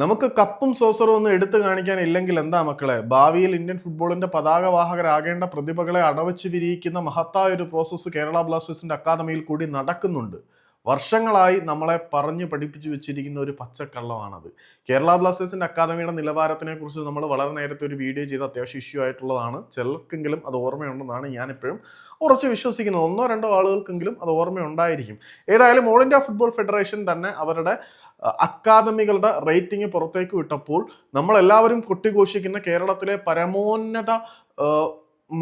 നമുക്ക് കപ്പും സോസറും ഒന്നും എടുത്തു കാണിക്കാൻ ഇല്ലെങ്കിൽ എന്താ മക്കളെ? ഭാവിയിൽ ഇന്ത്യൻ ഫുട്ബോളിന്റെ പതാകവാഹകരാകേണ്ട പ്രതിഭകളെ അടവച്ച് വിരിയിക്കുന്ന മഹത്തായ ഒരു പ്രോസസ്സ് കേരള ബ്ലാസ്റ്റേഴ്സിന്റെ അക്കാദമിയിൽ കൂടി നടക്കുന്നുണ്ട്. വർഷങ്ങളായി നമ്മളെ പറഞ്ഞു പഠിപ്പിച്ചു വെച്ചിരിക്കുന്ന ഒരു പച്ചക്കള്ളമാണത്. കേരള ബ്ലാസ്റ്റേഴ്സിന്റെ അക്കാദമിയുടെ നിലവാരത്തിനെ കുറിച്ച് നമ്മൾ വളരെ നേരത്തെ ഒരു വീഡിയോ ചെയ്ത് അത്യാവശ്യം ഇഷ്യൂ ആയിട്ടുള്ളതാണ്. ചിലർക്കെങ്കിലും അത് ഓർമ്മയുണ്ടെന്നാണ് ഞാനിപ്പോഴും ഉറച്ച് വിശ്വസിക്കുന്നത്. ഒന്നോ രണ്ടോ ആളുകൾക്കെങ്കിലും അത് ഓർമ്മയുണ്ടായിരിക്കും. ഏതായാലും ഓൾ ഇന്ത്യ ഫുട്ബോൾ ഫെഡറേഷൻ തന്നെ അവരുടെ അക്കാദമികളുടെ റേറ്റിംഗ് പുറത്തേക്ക് വിട്ടപ്പോൾ നമ്മളെല്ലാവരും കൊട്ടിഘോഷിക്കുന്ന കേരളത്തിലെ പരമോന്നത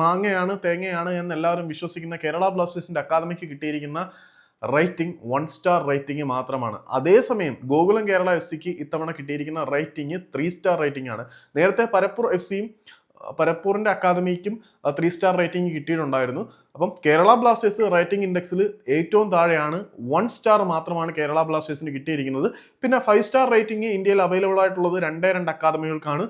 മാങ്ങയാണ് തേങ്ങയാണ് എന്ന് എല്ലാവരും വിശ്വസിക്കുന്ന കേരള ബ്ലാസ്റ്റേഴ്സിന്റെ അക്കാദമിക്ക് കിട്ടിയിരിക്കുന്ന റേറ്റിംഗ് വൺ സ്റ്റാർ റേറ്റിംഗ് മാത്രമാണ്. അതേസമയം ഗോകുലം കേരള എഫ് സിക്ക് ഇത്തവണ കിട്ടിയിരിക്കുന്ന റേറ്റിംഗ് ത്രീ സ്റ്റാർ റേറ്റിംഗ് ആണ്. നേരത്തെ പരപ്പൂർ എഫ് സിയും പരപ്പൂറിന്റെ അക്കാദമിക്കും ത്രീ സ്റ്റാർ റേറ്റിംഗ് കിട്ടിയിട്ടുണ്ടായിരുന്നു. അപ്പം കേരള ബ്ലാസ്റ്റേഴ്സ് റേറ്റിംഗ് ഇൻഡെക്സിൽ ഏറ്റവും താഴെയാണ്. വൺ സ്റ്റാർ മാത്രമാണ് കേരള ബ്ലാസ്റ്റേഴ്സിന് കിട്ടിയിരിക്കുന്നത്. പിന്നെ ഫൈവ് സ്റ്റാർ റേറ്റിംഗ് ഇന്ത്യയിൽ അവൈലബിൾ ആയിട്ടുള്ളത് രണ്ടേ രണ്ട് അക്കാദമികൾക്കാണ്.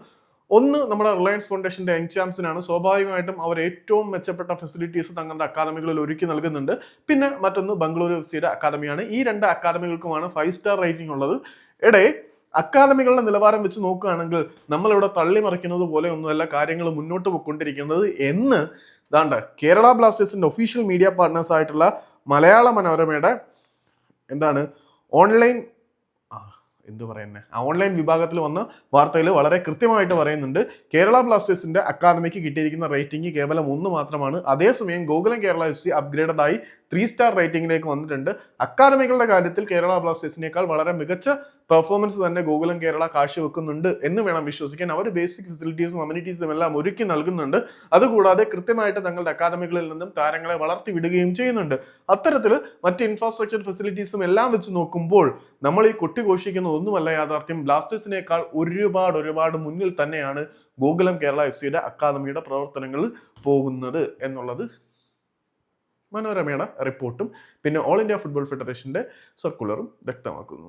ഒന്ന് നമ്മുടെ റിലയൻസ് ഫൗണ്ടേഷന്റെ യങ് ചാംസിനാണ് സ്വാഭാവികമായിട്ടും അവർ ഏറ്റവും മെച്ചപ്പെട്ട ഫെസിലിറ്റീസ് തങ്ങളുടെ അക്കാദമികളിൽ ഒരുക്കി നൽകുന്നുണ്ട്. പിന്നെ മറ്റൊന്ന് ബംഗളൂരു എഫ് സിയുടെ അക്കാദമിയാണ്. ഈ രണ്ട് അക്കാദമികൾക്കുമാണ് ഫൈവ് സ്റ്റാർ റേറ്റിംഗ് ഉള്ളത്. എടേ അക്കാദമികളുടെ നിലവാരം വെച്ച് നോക്കുകയാണെങ്കിൽ നമ്മളിവിടെ തള്ളിമറിക്കുന്നത് പോലെ ഒന്നുമല്ല കാര്യങ്ങൾ മുന്നോട്ട് പോയിക്കൊണ്ടിരിക്കുന്നത് എന്ന് ഇതാണ്ട് കേരള ബ്ലാസ്റ്റേഴ്സിന്റെ ഒഫീഷ്യൽ മീഡിയ പാർട്ട്നേഴ്സ് ആയിട്ടുള്ള മലയാള മനോരമയുടെ എന്താണ് ഓൺലൈൻ എന്ത് പറയുന്നത് ഓൺലൈൻ വിഭാഗത്തിൽ വന്ന വാർത്തയിൽ വളരെ കൃത്യമായിട്ട് പറയുന്നുണ്ട്. കേരള ബ്ലാസ്റ്റേഴ്സിന്റെ അക്കാദമിക്ക് കിട്ടിയിരിക്കുന്ന റേറ്റിംഗ് കേവലം ഒന്ന് മാത്രമാണ്. അതേസമയം Gokulam Kerala F C upgraded ആയി ത്രീ സ്റ്റാർ റേറ്റിംഗിലേക്ക് വന്നിട്ടുണ്ട്. അക്കാദമികളുടെ കാര്യത്തിൽ കേരള ബ്ലാസ്റ്റേഴ്സിനേക്കാൾ വളരെ മികച്ച പെർഫോമൻസ് തന്നെ ഗൂഗിളും കേരള കാഴ്ചവെക്കുന്നുണ്ട് എന്ന് വേണം വിശ്വസിക്കാൻ. അവർ ബേസിക് ഫെസിലിറ്റീസും അമ്യൂണിറ്റീസും എല്ലാം ഒരുക്കി നൽകുന്നുണ്ട്. അതുകൂടാതെ കൃത്യമായിട്ട് തങ്ങളുടെ അക്കാദമികളിൽ നിന്നും താരങ്ങളെ വളർത്തി വിടുകയും ചെയ്യുന്നുണ്ട്. അത്തരത്തിൽ മറ്റ് ഇൻഫ്രാസ്ട്രക്ചർ ഫെസിലിറ്റീസും എല്ലാം വെച്ച് നോക്കുമ്പോൾ നമ്മൾ ഈ കൊട്ടിഘോഷിക്കുന്ന ഒന്നുമല്ല യാഥാർത്ഥ്യം. ബ്ലാസ്റ്റേഴ്സിനേക്കാൾ ഒരുപാട് ഒരുപാട് മുന്നിൽ തന്നെയാണ് ഗോകുലം കേരള എഫ് സിയുടെ അക്കാദമിയുടെ പ്രവർത്തനങ്ങൾ പോകുന്നത് എന്നുള്ളത് മനോരമയുടെ റിപ്പോർട്ടും. പിന്നെ ഓൾ ഇന്ത്യ ഫുട്ബോൾ ഫെഡറേഷന്റെ സർക്കുലറും വ്യക്തമാക്കുന്നു.